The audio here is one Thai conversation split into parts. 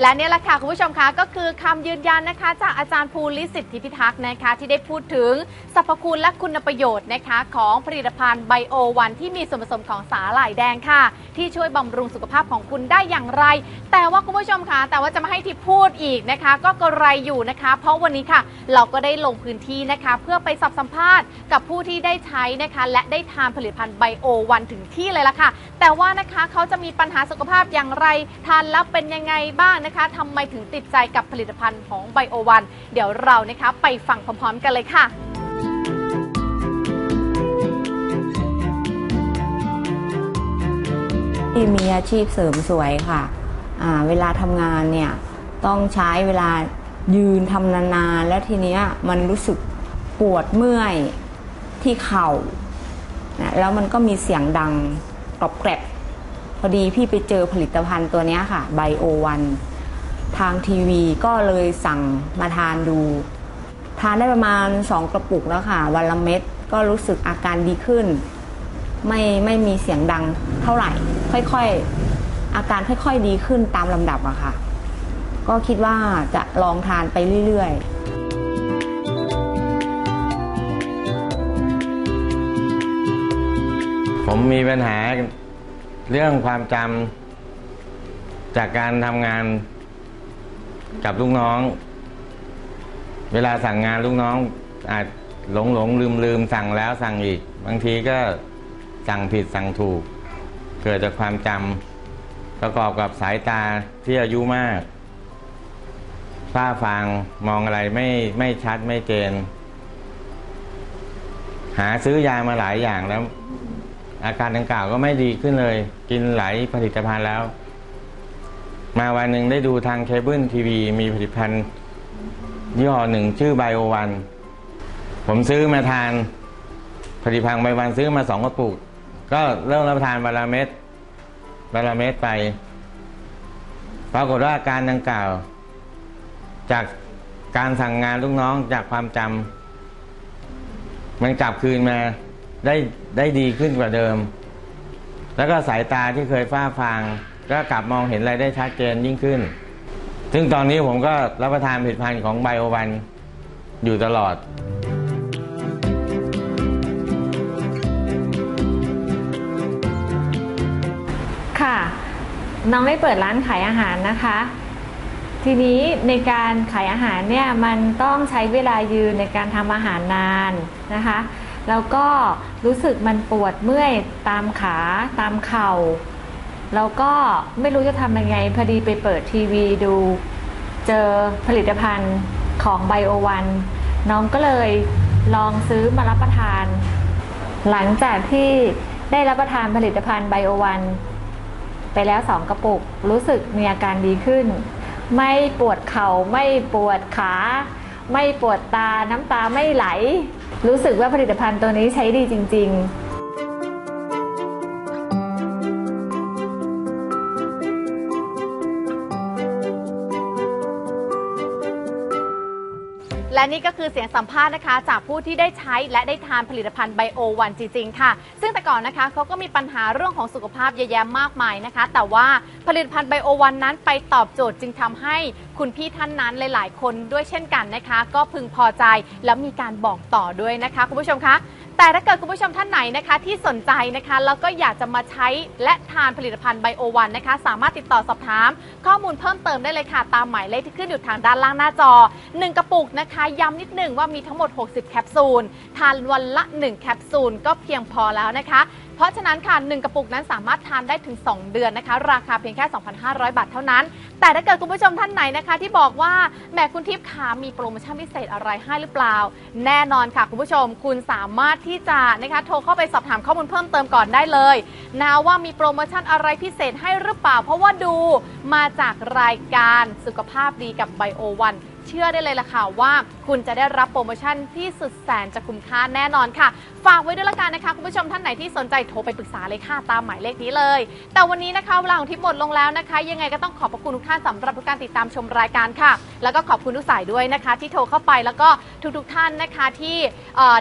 และนี่แหละค่ะคุณผู้ชมคะก็คือคำยืนยันนะคะ จากอาจารย์ภูริสิทธิพิทักษ์นะคะ ที่ได้พูดถึงสรรพคุณและคุณประโยชน์นะคะ ของผลิตภัณฑ์ไบโอวันที่มีส่วนผสมของสาหร่ายแดงค่ะ ที่ช่วยบำรุงสุขภาพของคุณได้อย่างไร แต่ว่าคุณผู้ชมคะแต่ว่าจะมาให้ทิพย์พูดอีกนะคะ ก็กระไรอยู่นะคะ เพราะวันนี้ค่ะ เราก็ได้ลงพื้นที่นะคะ เพื่อไปสอบสัมภาษณ์กับผู้ที่ได้ใช้นะคะ และได้ทานผลิตภัณฑ์ไบโอวันถึงที่เลยล่ะค่ะ แต่ว่านะคะเขาจะมีปัญหาสุขภาพอย่างไรทานแล้วเป็นยังไงบ้างนะคะทำไมถึงติดใจกับผลิตภัณฑ์ของไบโอวันเดี๋ยวเรานะคะไปฟังพร้อมๆกันเลยค่ะ ที่มีอาชีพเสริมสวยค่ะอ่าเวลาทำงานเนี่ยต้องใช้เวลายืนทำนานๆ แล้วทีเนี้ยมันรู้สึกปวดเมื่อยที่เข่านะแล้วมันก็มีเสียงดังกรอบแกรบพอดีพี่ไปเจอผลิตภัณฑ์ตัวเนี้ยค่ะไบโอวัน ทางทีวีก็เลยสั่งมาทานดู ทานได้ประมาณ 2 กระปุกแล้วค่ะ วันละเม็ดก็รู้สึกอาการดีขึ้น ไม่ไม่มีเสียงดังเท่าไหร่ ค่อยๆ อาการค่อยๆดีขึ้นตามลำดับอะค่ะ ก็คิดว่าจะลองทานไปเรื่อยๆผมมีปัญหาเรื่องความจำจากการทำงาน กับลูกน้อง เวลาสั่งงานลูกน้อง อาจหลงหลงลืมลืมสั่งแล้วสั่งอีก บางทีก็สั่งผิดสั่งถูก เกิดจากความจำประกอบกับสายตาที่อายุมากฝ้าฟางมองอะไรไม่ไม่ชัดไม่เจน หาซื้อยามาหลายอย่างแล้ว อาการดังกล่าวก็ไม่ดีขึ้นเลย กินหลายผลิตภัณฑ์แล้ว มาวันหนึ่งได้ดูทางเคเบิลทีวีมีผลิตภัณฑ์ยี่ห้อหนึ่งชื่อไบโอวัน ผมซื้อมาทานผลิตภัณฑ์ไบวันซื้อมาสองกระปุก ก็เริ่มรับประทานวันละเม็ดวันละเม็ดไป ปรากฏว่าอาการดังกล่าว จากการสั่งงานลูกน้องจากความจำมันกลับคืนมาได้ได้ดีขึ้นกว่าเดิม แล้วก็สายตาที่เคยฝ้าฟาง ก็กลับมองเห็นอะไรได้ชัดเจนยิ่งขึ้น ซึ่งตอนนี้ผมก็รับประทานผลิตภัณฑ์ของไบโอวันอยู่ตลอด ค่ะ น้องได้เปิดร้านขายอาหารนะคะ ทีนี้ในการขายอาหารเนี่ยมันต้องใช้เวลายืนในการทำอาหารนานนะคะ แล้วก็รู้สึกมันปวดเมื่อยตามขาตามเข่า แล้วก็ไม่รู้จะทำยังไงพอดีไปเปิดทีวีดู เจอผลิตภัณฑ์ของไบโอวันน้องก็เลยลองซื้อมารับประทาน หลังจากที่ได้รับประทานผลิตภัณฑ์ไบโอวันไปแล้วสองกระปุกรู้สึกมีอาการดีขึ้น ไม่ปวดเข่าไม่ปวดขา ไม่ปวดตาน้ำตาไม่ไหล รู้สึกว่าผลิตภัณฑ์ตัวนี้ใช้ดีจริง ๆ และนี่ก็คือเสียงสัมภาษณ์นะคะ จากผู้ที่ได้ใช้และได้ทานผลิตภัณฑ์ไบโอวันจริงๆค่ะ ซึ่งแต่ก่อนนะคะเขาก็มีปัญหาเรื่องของสุขภาพเยอะแยะมากมายนะคะ แต่ว่าผลิตภัณฑ์ไบโอวันนั้นไปตอบโจทย์จึงทำให้คุณพี่ท่านนั้นหลาย ๆ คนด้วยเช่นกันนะคะ ก็พึงพอใจและมีการบอกต่อด้วยนะคะ คุณผู้ชมคะ แต่ถ้าเกิดคุณผู้ชมท่านไหนนะคะ ที่สนใจนะคะแล้วก็อยากจะมาใช้และทานผลิตภัณฑ์ไบโอวันนะคะ สามารถติดต่อสอบถาม ข้อมูลเพิ่มเติมได้เลยค่ะ ตามหมายเลขที่ขึ้นอยู่ทางด้านล่างหน้าจอ 1 กระปุกนะคะ ย้ำนิดหนึ่งว่ามีทั้งหมด 60 แคปซูล ทานวันละ 1 แคปซูลก็เพียงพอแล้วนะคะ เพราะฉะนั้นค่ะ1กระปุกนั้นสามารถทานได้ถึง 2 เดือนนะคะ ราคาเพียงแค่ 2,500 บาทเท่านั้น แต่ถ้าเกิดคุณผู้ชมท่านไหนนะคะ ที่บอกว่าแหมคุณทิพย์ขามีโปรโมชั่นพิเศษอะไรให้หรือเปล่า แน่นอนค่ะคุณผู้ชม คุณสามารถที่จะนะคะโทรเข้าไปสอบถามข้อมูลเพิ่มเติมก่อนได้เลยนะว่ามีโปรโมชั่นอะไรพิเศษให้หรือเปล่า เพราะว่าดูมาจากรายการสุขภาพดีกับไบโอวัน เชื่อได้เลยล่ะค่ะว่า คุณจะได้รับโปรโมชั่นที่สุดแสนจะคุ้มค่าแน่นอนค่ะ ฝากไว้ด้วยละกันนะคะ คุณผู้ชมท่านไหนที่สนใจโทรไปปรึกษาเลยค่ะตามหมายเลขนี้เลย แต่วันนี้นะคะเวลาของทิปหมดลงแล้วนะคะ ยังไงก็ต้องขอบคุณทุกท่านสำหรับการติดตามชมรายการค่ะ แล้วก็ขอบคุณทุกสายด้วยนะคะ ที่โทรเข้าไปแล้วก็ทุกๆทท่านนะคะที่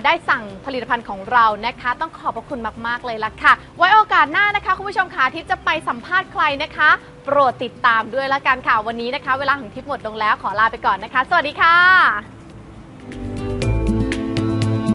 ได้สั่งผลิตภัณฑ์ของเรานะคะ ต้องขอบคุณมากๆเลยล่ะค่ะ ไว้โอกาสหน้านะคะคุณผู้ชมค่ะทิปจะไปสัมภาษณ์ใครนะคะ โปรดติดตามด้วยละกันค่ะวันนี้นะคะ เวลาของทิปหมดลงแล้วขอลาไปก่อนนะคะ สวัสดีค่ะ